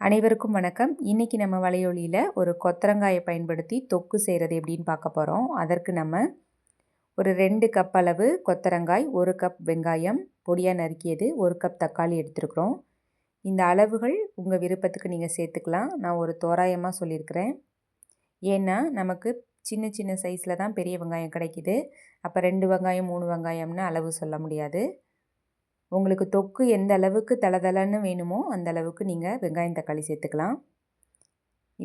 அனைவருக்கும் வணக்கம். இன்றைக்கி நம்ம வலையொலியில் ஒரு கொத்தரங்காயை பயன்படுத்தி தொக்கு செய்கிறது எப்படின்னு பார்க்க போகிறோம் அதற்கு நம்ம ஒரு ரெண்டு கப் அளவு கொத்தரங்காய் ஒரு கப் வெங்காயம் பொடியாக நறுக்கியது ஒரு கப் தக்காளி எடுத்துருக்குறோம். இந்த அளவுகள் உங்கள் விருப்பத்துக்கு நீங்கள் சேர்த்துக்கலாம். நான் ஒரு தோராயமாக சொல்லியிருக்கிறேன். ஏன்னா நமக்கு சின்ன சின்ன சைஸில் தான் பெரிய வெங்காயம் கிடைக்கிது. அப்போ ரெண்டு வெங்காயம் மூணு வெங்காயம்னு அளவு சொல்ல முடியாது. உங்களுக்கு தொக்கு எந்த அளவுக்கு தளதளன்னு வேணுமோ அந்த அளவுக்கு நீங்கள் வெங்காயம் தக்காளி சேர்த்துக்கலாம்.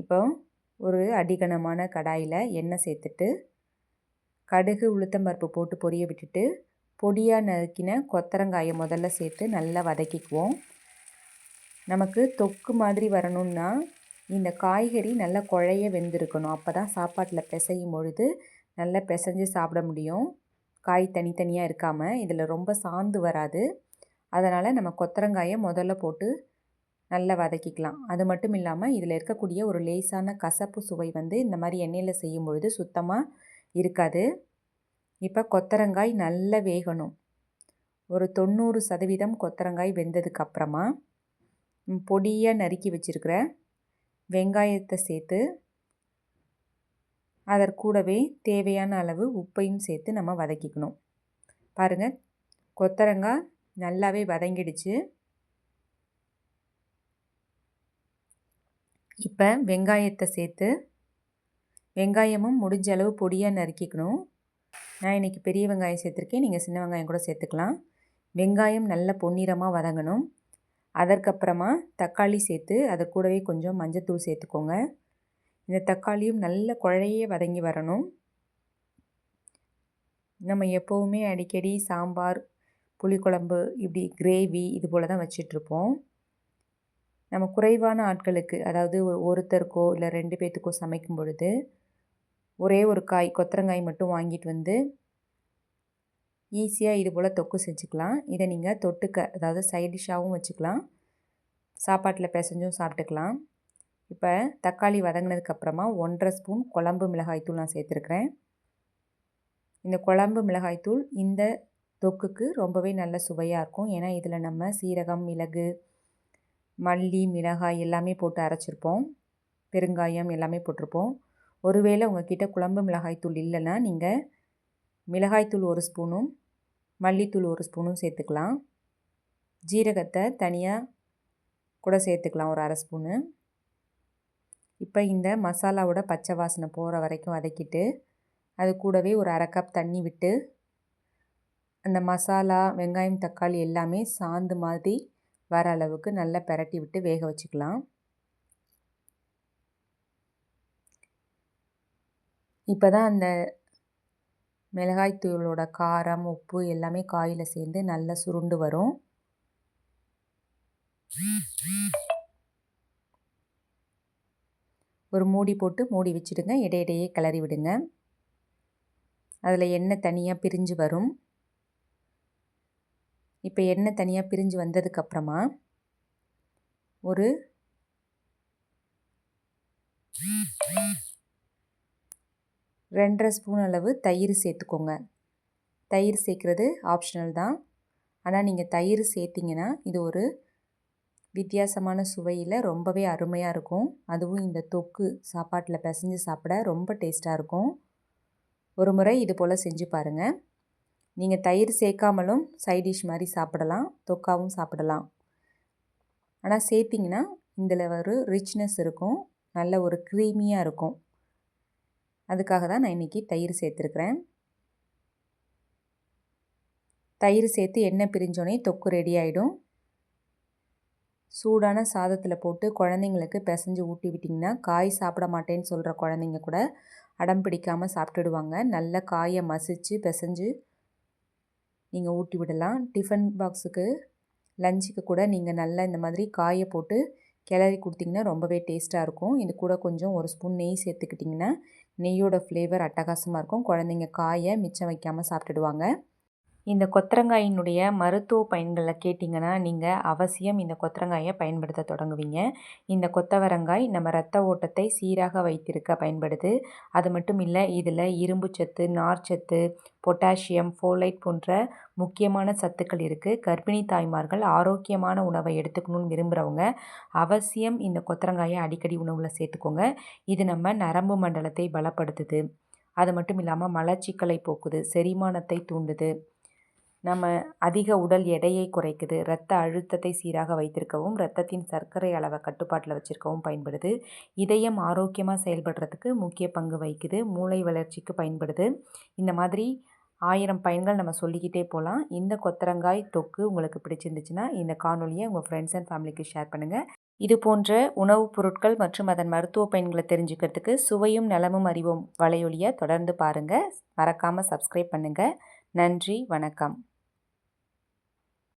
இப்போ ஒரு அடிகனமான கடாயில் எண்ணெய் சேர்த்துட்டு கடுகு உளுத்தம்பருப்பு போட்டு பொரிய விட்டுட்டு பொடியாக நறுக்கின கொத்தரங்காயை முதல்ல சேர்த்து நல்லா வதக்கிக்குவோம். நமக்கு தொக்கு மாதிரி வரணும்னா இந்த காய்கறி நல்லா குழைய வெந்திருக்கணும். அப்போ தான் சாப்பாட்டில் பிசையும் பொழுது நல்லா பிசைஞ்சு சாப்பிட முடியும். காய் தனித்தனியாக இருக்காமல் இதில் ரொம்ப சாந்து வராது. அதனால் நம்ம கொத்தரங்காயை முதல்ல போட்டு நல்லா வதக்கிக்கலாம். அது மட்டும் இல்லாமல் இதில் இருக்கக்கூடிய ஒரு லேசான கசப்பு சுவை வந்து இந்த மாதிரி எண்ணெயில் செய்யும் பொழுது சுத்தமாக இருக்காது. இப்போ கொத்தரங்காய் நல்லா வேகணும். ஒரு தொண்ணூறு சதவீதம் கொத்தரங்காய் வெந்ததுக்கப்புறமா பொடியாக நறுக்கி வச்சுருக்கிற வெங்காயத்தை சேர்த்து அதற்கூடவே தேவையான அளவு உப்பையும் சேர்த்து நம்ம வதக்கிக்கணும். பாருங்கள் கொத்தரங்காய் நல்லாவே வதங்கிடுச்சு. இப்போ வெங்காயத்தை சேர்த்து வெங்காயமும் முடிஞ்ச அளவு பொடியாக நறுக்கிக்கணும். நான் இன்றைக்கி பெரிய வெங்காயம் சேர்த்துருக்கேன். நீங்கள் சின்ன வெங்காயம் கூட சேர்த்துக்கலாம். வெங்காயம் நல்ல பொன்னிறமாக வதங்கணும். அதற்கப்புறமா தக்காளி சேர்த்து அதை கூடவே கொஞ்சம் மஞ்சத்தூள் சேர்த்துக்கோங்க. இந்த தக்காளியும் நல்ல குழைய வதங்கி வரணும். நம்ம எப்போவுமே அடிக்கடி சாம்பார் புளிக்குழம்பு இப்படி கிரேவி இது போல் தான் வச்சிட்ருப்போம் நம்ம குறைவான ஆட்களுக்கு அதாவது ஒரு ஒருத்தருக்கோ இல்லை ரெண்டு பேர்த்துக்கோ சமைக்கும் பொழுது ஒரே ஒரு காய் கொத்தரங்காய் மட்டும் வாங்கிட்டு வந்து ஈஸியாக இது போல் தொக்கு செஞ்சுக்கலாம். இதை நீங்கள் தொட்டுக்க அதாவது சைடிஷ்ஷாகவும் வச்சுக்கலாம். சாப்பாட்டில் பிசைஞ்சும் சாப்பிட்டுக்கலாம். இப்போ தக்காளி வதங்கினதுக்கப்புறமா ஒன்றரை ஸ்பூன் குழம்பு மிளகாய்த்தூள் நான் சேர்த்துருக்குறேன். இந்த குழம்பு மிளகாய்த்தூள் இந்த தொக்குக்கு ரொம்பவே நல்ல சுவையாக இருக்கும். ஏன்னா இதில் நம்ம சீரகம் மிளகு மல்லி மிளகாய் எல்லாமே போட்டு அரைச்சிருப்போம். பெருங்காயம் எல்லாமே போட்டிருப்போம். ஒருவேளை உங்ககிட்ட குழம்பு மிளகாய்த்தூள் இல்லைன்னா நீங்கள் மிளகாய்த்தூள் ஒரு ஸ்பூனும் மல்லித்தூள் ஒரு ஸ்பூனும் சேர்த்துக்கலாம். ஜீரகத்தை தனியாக கூட சேர்த்துக்கலாம் ஒரு அரை ஸ்பூனு. இப்போ இந்த மசாலாவோட பச்சை வாசனை போகிற வரைக்கும் வதக்கிட்டு அது கூடவே ஒரு அரை கப் தண்ணி விட்டு அந்த மசாலா வெங்காயம் தக்காளி எல்லாமே சாந்து மாதிரி வர அளவுக்கு நல்லா பெரட்டி விட்டு வேக வச்சுக்கலாம். இப்போ தான் அந்த மிளகாய் தூளோட காரம் உப்பு எல்லாமே காயில் சேர்ந்து நல்லா சுருண்டு வரும். ஒரு மூடி போட்டு மூடி வச்சுடுங்க. இடையிடையே கிளறி விடுங்க. அதில் எண்ணெய் தனியாக பிரிஞ்சு வரும். இப்போ எண்ணெய் தனியாக பிரிஞ்சு வந்ததுக்கப்புறமா ஒரு ரெண்டரை ஸ்பூன் அளவு தயிர் சேர்த்துக்கோங்க. தயிர் சேர்க்குறது ஆப்ஷனல் தான். ஆனால் நீங்கள் தயிர் சேர்த்திங்கன்னா இது ஒரு வித்தியாசமான சுவையில் ரொம்பவே அருமையாக இருக்கும். அதுவும் இந்த தொக்கு சாப்பாட்டில் பிசைஞ்சு சாப்பிட ரொம்ப டேஸ்ட்டாக இருக்கும். ஒரு முறை இது போல் செஞ்சு பாருங்கள் நீங்கள் தயிர் சேர்க்காமலும் சைட் டிஷ் மாதிரி சாப்பிடலாம். தொக்காவும் சாப்பிடலாம். ஆனால் சேர்த்திங்கன்னா இதில் ஒரு ரிச்னஸ் இருக்கும். நல்ல ஒரு க்ரீமியாக இருக்கும். அதுக்காக தான் நான் இன்றைக்கி தயிர் சேர்த்துருக்குறேன். தயிர் சேர்த்து எண்ணெய் பிரிஞ்சோடனே தொக்கு ரெடி ஆகிடும் சூடான சாதத்தில் போட்டு குழந்தைங்களுக்கு பிசைஞ்சு ஊட்டி விட்டிங்கன்னா காய் சாப்பிட மாட்டேன்னு சொல்கிற குழந்தைங்க கூட அடம் பிடிக்காமல் சாப்பிட்டுடுவாங்க. நல்ல காயை மசித்து பிசைஞ்சு நீங்கள் ஊட்டி விடலாம். டிஃபன் பாக்ஸுக்கு லஞ்சுக்கு கூட நீங்கள் நல்லா இந்த மாதிரி காயை போட்டு கிளறி கொடுத்திங்கன்னா ரொம்பவே டேஸ்ட்டாக இருக்கும். இது கூட கொஞ்சம் ஒரு ஸ்பூன் நெய் சேர்த்துக்கிட்டிங்கன்னா நெய்யோட ஃப்ளேவர் அட்டகாசமாக இருக்கும். குழந்தைங்க காயை மிச்சம் வைக்காமல் சாப்பிட்டுடுவாங்க. இந்த கொத்தரங்காயினுடைய மருத்துவ பயன்களை கேட்டிங்கன்னா நீங்கள் அவசியம் இந்த கொத்தரங்காயை பயன்படுத்த தொடங்குவீங்க. இந்த கொத்தவரங்காய் நம்ம ரத்த ஓட்டத்தை சீராக வைத்திருக்க பயன்படுது. அது மட்டும் இல்லை இதில் இரும்பு சத்து நார்ச்சத்து பொட்டாசியம் ஃபோலைட் போன்ற முக்கியமான சத்துக்கள் இருக்குது கர்ப்பிணி தாய்மார்கள் ஆரோக்கியமான உணவை எடுத்துக்கணும்னு விரும்புகிறவங்க அவசியம் இந்த கொத்தரங்காயை அடிக்கடி உணவில் சேர்த்துக்கோங்க. இது நம்ம நரம்பு மண்டலத்தை பலப்படுத்துது. அது மட்டும் இல்லாமல் மலச்சிக்கலை போக்குது செரிமானத்தை தூண்டுது. நம்ம அதிக உடல் எடையை குறைக்குது. ரத்த அழுத்தத்தை சீராக வைத்திருக்கவும் ரத்தத்தின் சர்க்கரை அளவை கட்டுப்பாட்டில் வச்சுருக்கவும் பயன்படுது. இதயம் ஆரோக்கியமாக செயல்படுறதுக்கு முக்கிய பங்கு வகிக்குது. மூளை வளர்ச்சிக்கு பயன்படுது. இந்த மாதிரி ஆயிரம் பயன்கள் நம்ம சொல்லிக்கிட்டே போகலாம். இந்த கொத்தரங்காய் தொக்கு உங்களுக்கு பிடிச்சிருந்துச்சுன்னா இந்த காணொலியை உங்கள் ஃப்ரெண்ட்ஸ் அண்ட் ஃபேமிலிக்கு ஷேர் பண்ணுங்கள் இது போன்ற உணவுப் பொருட்கள் மற்றும் அதன் மருத்துவ பயன்களை தெரிஞ்சுக்கிறதுக்கு சுவையும் நலமும் அறிவும் வலையொலியை தொடர்ந்து பாருங்கள் மறக்காமல் சப்ஸ்கிரைப் பண்ணுங்கள் நன்றி வணக்கம்.